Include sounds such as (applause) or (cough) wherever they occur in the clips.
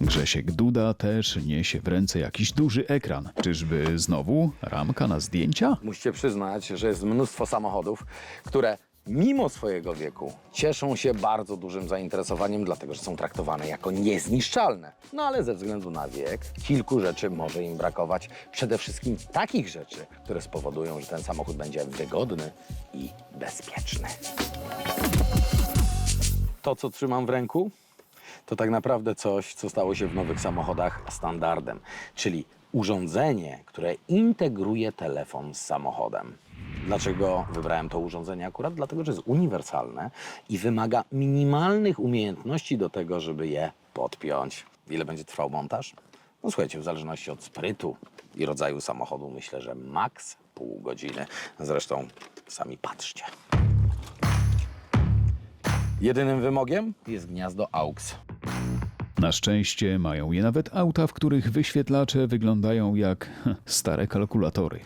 Grzesiek Duda też niesie w ręce jakiś duży ekran. Czyżby znowu ramka na zdjęcia? Musicie przyznać, że jest mnóstwo samochodów, które mimo swojego wieku cieszą się bardzo dużym zainteresowaniem, dlatego że są traktowane jako niezniszczalne. No ale ze względu na wiek, kilku rzeczy może im brakować. Przede wszystkim takich rzeczy, które spowodują, że ten samochód będzie wygodny i bezpieczny. To, co trzymam w ręku, to tak naprawdę coś, co stało się w nowych samochodach standardem, czyli urządzenie, które integruje telefon z samochodem. Dlaczego wybrałem to urządzenie akurat? Dlatego, że jest uniwersalne i wymaga minimalnych umiejętności do tego, żeby je podpiąć. Ile będzie trwał montaż? No słuchajcie, w zależności od sprytu i rodzaju samochodu, myślę, że maks pół godziny. Zresztą sami patrzcie. Jedynym wymogiem jest gniazdo AUX. Na szczęście mają je nawet auta, w których wyświetlacze wyglądają jak stare kalkulatory.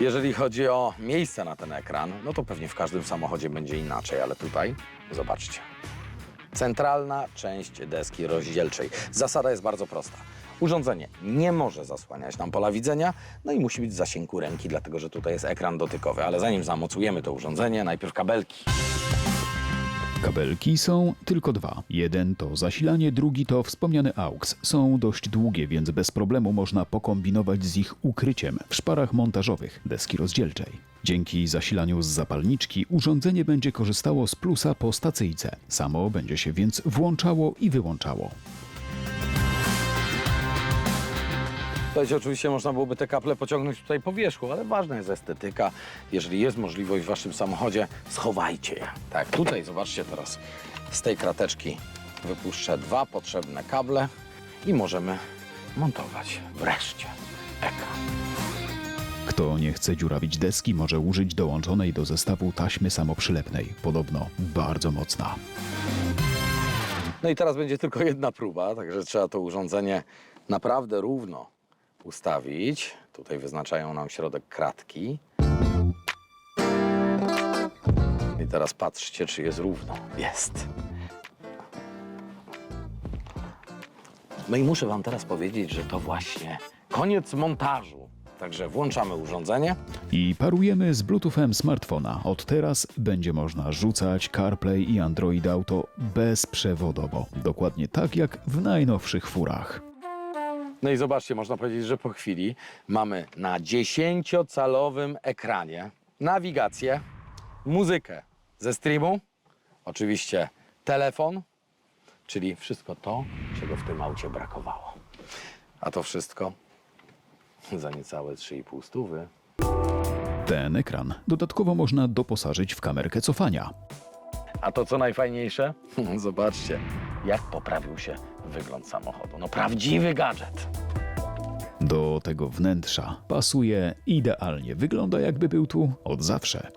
Jeżeli chodzi o miejsce na ten ekran, no to pewnie w każdym samochodzie będzie inaczej, ale tutaj zobaczcie. Centralna część deski rozdzielczej. Zasada jest bardzo prosta. Urządzenie nie może zasłaniać nam pola widzenia, no i musi być w zasięgu ręki, dlatego że tutaj jest ekran dotykowy. Ale zanim zamocujemy to urządzenie, najpierw kabelki. Kabelki są tylko dwa. Jeden to zasilanie, drugi to wspomniany AUX. Są dość długie, więc bez problemu można pokombinować z ich ukryciem w szparach montażowych deski rozdzielczej. Dzięki zasilaniu z zapalniczki urządzenie będzie korzystało z plusa po stacyjce. Samo będzie się więc włączało i wyłączało. Słuchajcie, oczywiście można byłoby te kaple pociągnąć tutaj po wierzchu, ale ważna jest estetyka. Jeżeli jest możliwość w waszym samochodzie, schowajcie je. Tak, tutaj zobaczcie teraz z tej krateczki wypuszczę dwa potrzebne kable i możemy montować wreszcie ekran. Kto nie chce dziurawić deski, może użyć dołączonej do zestawu taśmy samoprzylepnej. Podobno bardzo mocna. No i teraz będzie tylko jedna próba, także trzeba to urządzenie naprawdę równo ustawić. Tutaj wyznaczają nam środek kratki. I teraz patrzcie, czy jest równo. Jest. No i muszę Wam teraz powiedzieć, że to właśnie koniec montażu. Także włączamy urządzenie. I parujemy z Bluetoothem smartfona. Od teraz będzie można rzucać CarPlay i Android Auto bezprzewodowo. Dokładnie tak jak w najnowszych furach. No i zobaczcie, można powiedzieć, że po chwili mamy na 10-calowym ekranie nawigację, muzykę ze streamu, oczywiście telefon, czyli wszystko to, czego w tym aucie brakowało. A to wszystko za niecałe 3,5 stówy. Ten ekran dodatkowo można doposażyć w kamerkę cofania. A to co najfajniejsze? (laughs) Zobaczcie, jak poprawił się wygląd samochodu. No prawdziwy gadżet. Do tego wnętrza pasuje idealnie. Wygląda jakby był tu od zawsze.